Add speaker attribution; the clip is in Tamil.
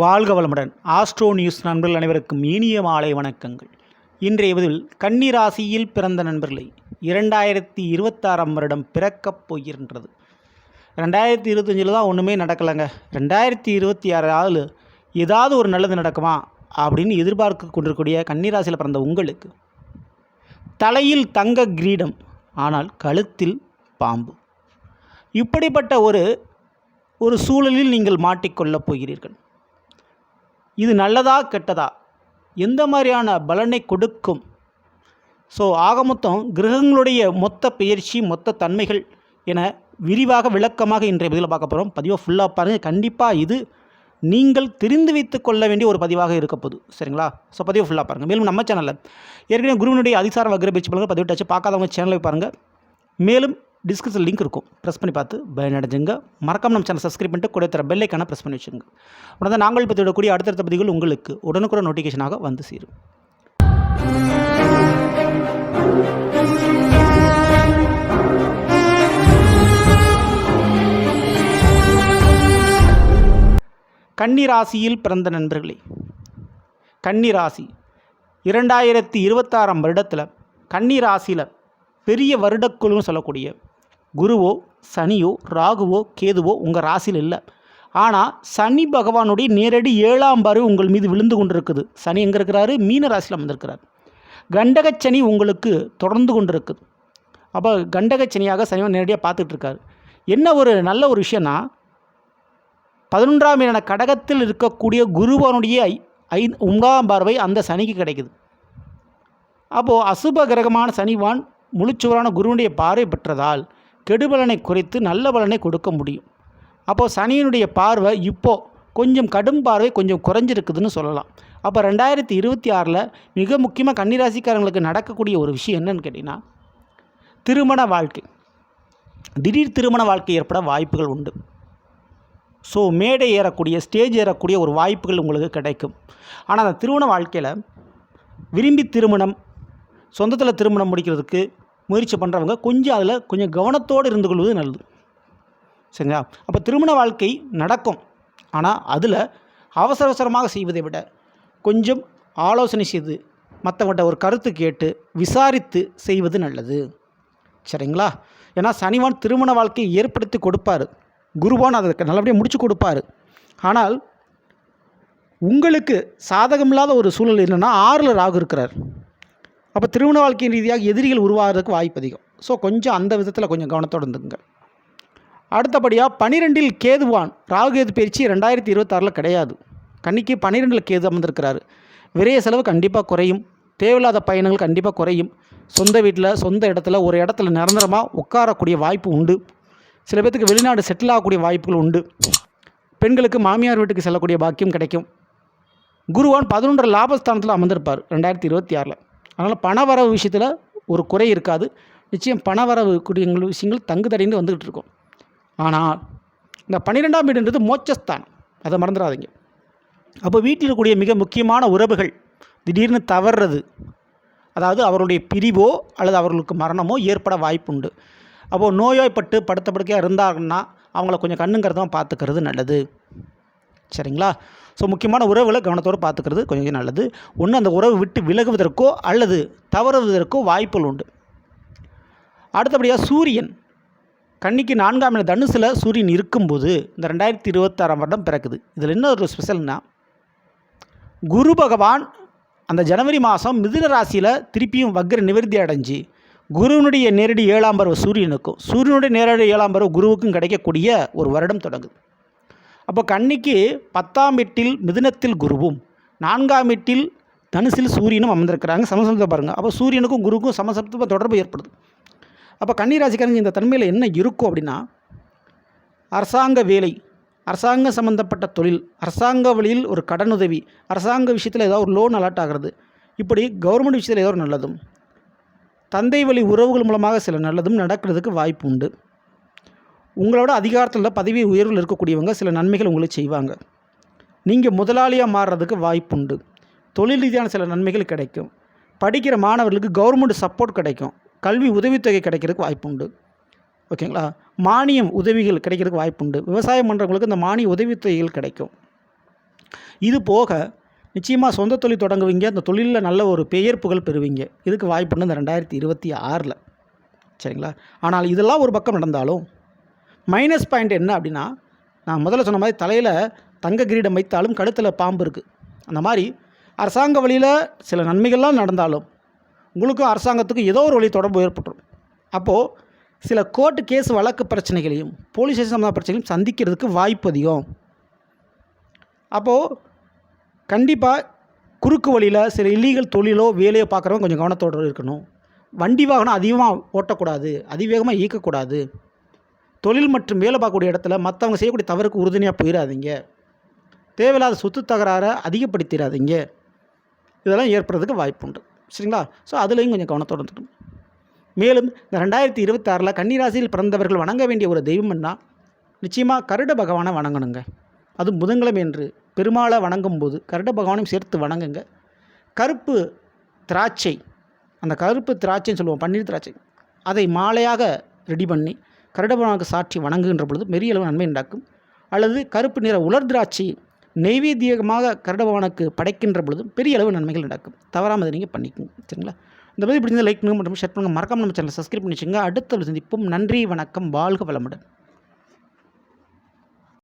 Speaker 1: வாழ்க வளமுடன். ஆஸ்ட்ரோ நியூஸ் நண்பர்கள் அனைவருக்கும் இனிய மாலை வணக்கங்கள். இன்றைய பதில் கன்னிராசியில் பிறந்த நண்பர்களை இரண்டாயிரத்தி இருபத்தாறாம் வருடம் பிறக்கப் போகின்றது. ரெண்டாயிரத்தி இருபத்தஞ்சில் தான் ஒன்றுமே நடக்கலைங்க. ரெண்டாயிரத்தி இருபத்தி ஆறாவது ஏதாவது ஒரு நல்லது நடக்குமா? அப்படின்னு எதிர்பார்க்க கொண்டிருக்கக்கூடிய கன்னிராசியில் பிறந்த உங்களுக்கு. தலையில் தங்க கிரீடம் ஆனால் கழுத்தில் பாம்பு. இப்படிப்பட்ட ஒரு ஒரு சூழலில் நீங்கள் மாட்டிக்கொள்ளப் போகிறீர்கள். இது நல்லதா கெட்டதா? எந்த மாதிரியான பலனை கொடுக்கும்? ஸோ ஆக மொத்தம் கிரகங்களுடைய மொத்த பெயர்ச்சி மொத்த தன்மைகள் என விரிவாக விளக்கமாக இன்றைய பதிவில் பார்க்க போகிறோம் பதிவை ஃபுல்லாக பாருங்கள் கண்டிப்பாக இது நீங்கள் தெரிந்து வைத்து கொள்ள வேண்டிய ஒரு பதிவாக இருக்க போகுது. சரிங்களா? ஸோ பதிவு ஃபுல்லாக பாருங்கள் மேலும் நம்ம சேனலில் ஏற்கனவே குருவினுடைய அதிசார வக்ர பயிற்சி பலன்கள் பதிவிட்டாச்சு. பார்க்காதவங்க சேனலை பாருங்கள் மேலும் டிஸ்கிரிப்ஷன் லிங்க் இருக்கும். ப்ரெஸ் பண்ணி பார்த்து பயனடைஞ்சுங்க மறக்காம நம்ம சேனல் சப்ஸ்கிரைப் பண்ணிட்டு கூட தர பெல்லைக்கான ப்ரெஸ் பண்ணி வச்சுங்க உடனே நாங்கள் பதிவிடக்கூடிய அடுத்தடுத்த பதிவுகள் உங்களுக்கு உடனுக்குடன் நோட்டிஃபிகேஷனாக வந்து சேரும். கன்னிராசியில் பிறந்த நண்பர்களே கன்னிராசி இரண்டாயிரத்தி இருபத்தாறாம் வருடத்தில் கன்னிராசியில் பெரிய வருடக்குழுன்னு சொல்லக்கூடிய குருவோ சனியோ ராகுவோ கேதுவோ உங்கள் ராசியில் இல்லை. ஆனால் சனி பகவானுடைய நேரடி ஏழாம் பார்வை உங்கள் மீது விழுந்து கொண்டிருக்குது. சனி எங்கே இருக்கிறாரு? மீன ராசியில் அமர்ந்திருக்கிறார். கண்டகச்சனி உங்களுக்கு தொடர்ந்து கொண்டிருக்குது. அப்போ கண்டகச்சனியாக சனிவன் நேரடியாக பார்த்துட்டு இருக்காரு. என்ன ஒரு நல்ல ஒரு விஷயம்னா பதினொன்றாம் என கடகத்தில் இருக்கக்கூடிய குருவனுடைய ஐ ஐ ஒன்பதாம் பார்வை அந்த சனிக்கு கிடைக்குது. அப்போது அசுப கிரகமான சனிவான் முழுச்சுவரான குருவனுடைய பார்வை பெற்றதால் கெடுபலனை குறைத்து நல்ல பலனை கொடுக்க முடியும். அப்போது சனியினுடைய பார்வை இப்போது கொஞ்சம் கடும் பார்வை கொஞ்சம் குறைஞ்சிருக்குதுன்னு சொல்லலாம். அப்போ ரெண்டாயிரத்தி இருபத்தி ஆறில் மிக முக்கியமாக கன்னிராசிக்காரங்களுக்கு நடக்கக்கூடிய ஒரு விஷயம் என்னன்னு கேட்டிங்கன்னா திருமண வாழ்க்கை. திடீர் திருமண வாழ்க்கை ஏற்பட வாய்ப்புகள் உண்டு. ஸோ மேடை ஏறக்கூடிய ஸ்டேஜ் ஏறக்கூடிய ஒரு வாய்ப்புகள் உங்களுக்கு கிடைக்கும். ஆனால் அந்த திருமண வாழ்க்கையில் விரும்பி திருமணம் சொந்தத்தில் திருமணம் முடிக்கிறதுக்கு முயற்சி பண்ணுறவங்க கொஞ்சம் அதில் கொஞ்சம் கவனத்தோடு இருந்து கொள்வது நல்லது. சரிங்களா? அப்போ திருமண வாழ்க்கை நடக்கும். ஆனால் அதில் அவசர அவசரமாக செய்வதை விட கொஞ்சம் ஆலோசனை செய்து மற்றவங்கள்ட்ட ஒரு கருத்து கேட்டு விசாரித்து செய்வது நல்லது. சரிங்களா? ஏன்னா சனிவான் திருமண வாழ்க்கையை ஏற்படுத்தி கொடுப்பாரு. குருவான் அதை நல்லபடியாக முடிச்சு கொடுப்பாரு. ஆனால் உங்களுக்கு சாதகமில்லாத ஒரு சூழல் என்னென்னா ஆறில் ராகு இருக்கிறார். அப்போ திருமண வாழ்க்கையின் ரீதியாக எதிரிகள் உருவாகிறதுக்கு வாய்ப்பு அதிகம். ஸோ கொஞ்சம் அந்த விதத்தில் கொஞ்சம் கவனத்தோடு இருந்துங்க அடுத்தபடியாக பனிரெண்டில் கேதுவான் ராகு கேது பயிற்சி ரெண்டாயிரத்தி இருபத்தாறில் கிடையாது. கன்னிக்கு பன்னிரெண்டில் கேது அமர்ந்திருக்கிறாரு. விரைய செலவு கண்டிப்பாக குறையும். தேவையில்லாத பயணங்கள் கண்டிப்பாக குறையும். சொந்த வீட்டில் சொந்த இடத்துல ஒரு இடத்துல நிரந்தரமாக உட்காரக்கூடிய வாய்ப்பு உண்டு. சில பேர்த்துக்கு வெளிநாடு செட்டில் ஆகக்கூடிய வாய்ப்புகள் உண்டு. பெண்களுக்கு மாமியார் வீட்டுக்கு செல்லக்கூடிய பாக்கியம் கிடைக்கும். குருவான் பதினொன்று லாபஸ்தானத்தில் அமர்ந்திருப்பார் ரெண்டாயிரத்தி இருபத்தி ஆறில். அதனால் பணவரவு விஷயத்தில் ஒரு குறை இருக்காது. நிச்சயம் பணவரவு கூடிய விஷயங்கள் தங்கு தடைந்து வந்துக்கிட்டு இருக்கும். ஆனால் இந்த பன்னிரெண்டாம் வீடுன்றது மோட்சஸ்தானம். அதை மறந்துடாதீங்க அப்போ வீட்டில் இருக்கக்கூடிய மிக முக்கியமான உறவுகள் திடீர்னு தவறுறது அதாவது அவருடைய பிரிவோ அல்லது அவர்களுக்கு மரணமோ ஏற்பட வாய்ப்புண்டு. அப்போது நோய்வாய்ப்பட்டு படுத்த படுக்கையாக இருந்தாங்கன்னா அவங்கள கொஞ்சம் கண்ணுங்கிறதும் பார்த்துக்கிறது நல்லது. சரிங்களா? ஸோ முக்கியமான உறவுகளை கவனத்தோடு பார்த்துக்கிறது கொஞ்சம் நல்லது. ஒன்று அந்த உறவு விட்டு விலகுவதற்கோ அல்லது தவறுவதற்கோ வாய்ப்புகள் உண்டு. அடுத்தபடியாக சூரியன். கன்னிக்கு நான்காம் இடம் தனுசில் சூரியன் இருக்கும்போது இந்த ரெண்டாயிரத்தி இருபத்தாறாம் வருடம் பிறக்குது. இதில் என்ன ஒரு ஸ்பெஷல்னா குரு பகவான் அந்த ஜனவரி மாதம் மிதுன ராசியில் திருப்பியும் வக்ர நிவர்த்தி அடைஞ்சு குருவினுடைய நேரடி ஏழாம் பருவ சூரியனுக்கும் சூரியனுடைய நேரடி ஏழாம் பருவ குருவுக்கும் கிடைக்கக்கூடிய ஒரு வருடம் தொடங்குது. அப்போ கன்னிக்கு பத்தாம் வீட்டில் மிதுனத்தில் குருவும் நான்காம் வீட்டில் தனுசில் சூரியனும் அமர்ந்திருக்கிறாங்க. சமசப்தத்தை பாருங்கள் அப்போ சூரியனுக்கும் குருவுக்கும் சமசப்தமாக தொடர்பு ஏற்படுது. அப்போ கன்னிராசிக்காரங்க இந்த தன்மையில் என்ன இருக்கும் அப்படின்னா அரசாங்க வேலை அரசாங்க சம்மந்தப்பட்ட தொழில் அரசாங்க வழியில் ஒரு கடனுதவி அரசாங்க விஷயத்தில் ஏதாவது ஒரு லோன் அலாட் ஆகிறது இப்படி கவர்மெண்ட் விஷயத்தில் ஏதோ ஒரு நல்லதும் தந்தை வழி உறவுகள் மூலமாக சில நல்லதும் நடக்கிறதுக்கு வாய்ப்பு உண்டு. உங்களோட அதிகாரத்தில் பதவி உயர்வில் இருக்கக்கூடியவங்க சில நன்மைகள் உங்களுக்கு செய்வாங்க. நீங்கள் முதலாளியாக மாறுறதுக்கு வாய்ப்புண்டு தொழில் ரீதியான சில நன்மைகள் கிடைக்கும். படிக்கிற மாணவர்களுக்கு கவர்மெண்ட் சப்போர்ட் கிடைக்கும். கல்வி உதவித்தொகை கிடைக்கிறதுக்கு வாய்ப்பு உண்டு. ஓகேங்களா மானியம் உதவிகள் கிடைக்கிறதுக்கு வாய்ப்புண்டு விவசாயம் பண்ணுறவங்களுக்கு இந்த மானிய உதவித்தொகைகள் கிடைக்கும். இது போக நிச்சயமாக சொந்த தொழில் தொடங்குவீங்க. அந்த தொழிலில் நல்ல ஒரு பெயர் புகழ் பெறுவீங்க. இதுக்கு வாய்ப்புண்டு இந்த ரெண்டாயிரத்தி இருபத்தி ஆறில். சரிங்களா? ஆனால் இதெல்லாம் ஒரு பக்கம் நடந்தாலும் மைனஸ் பாயிண்ட் என்ன அப்படின்னா நான் முதல்ல சொன்ன மாதிரி தலையில் தங்க கிரீடம் வைத்தாலும் கழுத்தில் பாம்பு இருக்குது அந்த மாதிரி அரசாங்க வழியில் சில நன்மைகள்லாம் நடந்தாலும் உங்களுக்கும் அரசாங்கத்துக்கும் ஏதோ ஒரு வழி தொடர்பு ஏற்பட்டுரும். அப்போது சில கோர்ட்டு கேஸ் வழக்கு பிரச்சனைகளையும் போலீஸ் ஸ்டேஷன் சம்மந்த பிரச்சனைகளையும் சந்திக்கிறதுக்கு வாய்ப்பு அதிகம். அப்போது கண்டிப்பாக குறுக்கு வழியில் சில இல்லீகல் தொழிலோ வேலையோ பார்க்குறவங்க கொஞ்சம் கவனத்தோடு இருக்கணும். வண்டி வாகனம் அதிகமாக ஓட்டக்கூடாது அதிவேகமாக இயக்கக்கூடாது. தொழில் மற்றும் வேலை பார்க்கக்கூடிய இடத்துல மற்றவங்க செய்யக்கூடிய தவறுக்கு உறுதுணையாக போயிடாதீங்க தேவையில்லாத சொத்து தகராறை அதிகப்படுத்திடாதீங்க இதெல்லாம் ஏற்படுறதுக்கு வாய்ப்புண்டு சரிங்களா? ஸோ அதுலேயும் கொஞ்சம் கவனத்தோடு இருந்துக்கணும். மேலும் இந்த ரெண்டாயிரத்தி இருபத்தாறில் கன்னிராசியில் பிறந்தவர்கள் வணங்க வேண்டிய ஒரு தெய்வம்னா நிச்சயமாக கருட பகவானை வணங்கணுங்க. அது புதன்கிழமை என்று பெருமாளை வணங்கும் போது கருட பகவானையும் சேர்த்து வணங்குங்க. கருப்பு திராட்சை அந்த கருப்பு திராட்சைன்னு சொல்லுவோம் பன்னீர் திராட்சை அதை மாலையாக ரெடி பண்ணி கருட சாற்றி சாட்சி வணங்குகின்ற பொழுது பெரிய அளவு நன்மை உண்டாக்கும். அல்லது கருப்பு நிற உலர் திராட்சை நெய்வேத்தியமாக கருடபகவானுக்கு படைக்கின்ற பொழுது பெரிய அளவு நன்மைகள் நடக்கும் தவறாமல் அதை நீங்கள் பண்ணிக்கோங்க. சரிங்களா? இந்த மாதிரி பிடிச்ச லைக் பண்ணுங்க மற்றும் ஷேர் பண்ணுங்கள் மறக்காம நம்ம சேனல் சப்ஸ்கிரைப் பண்ணி வச்சுங்க அடுத்த சந்திப்பும். நன்றி வணக்கம் வாழ்க வளமுடன்.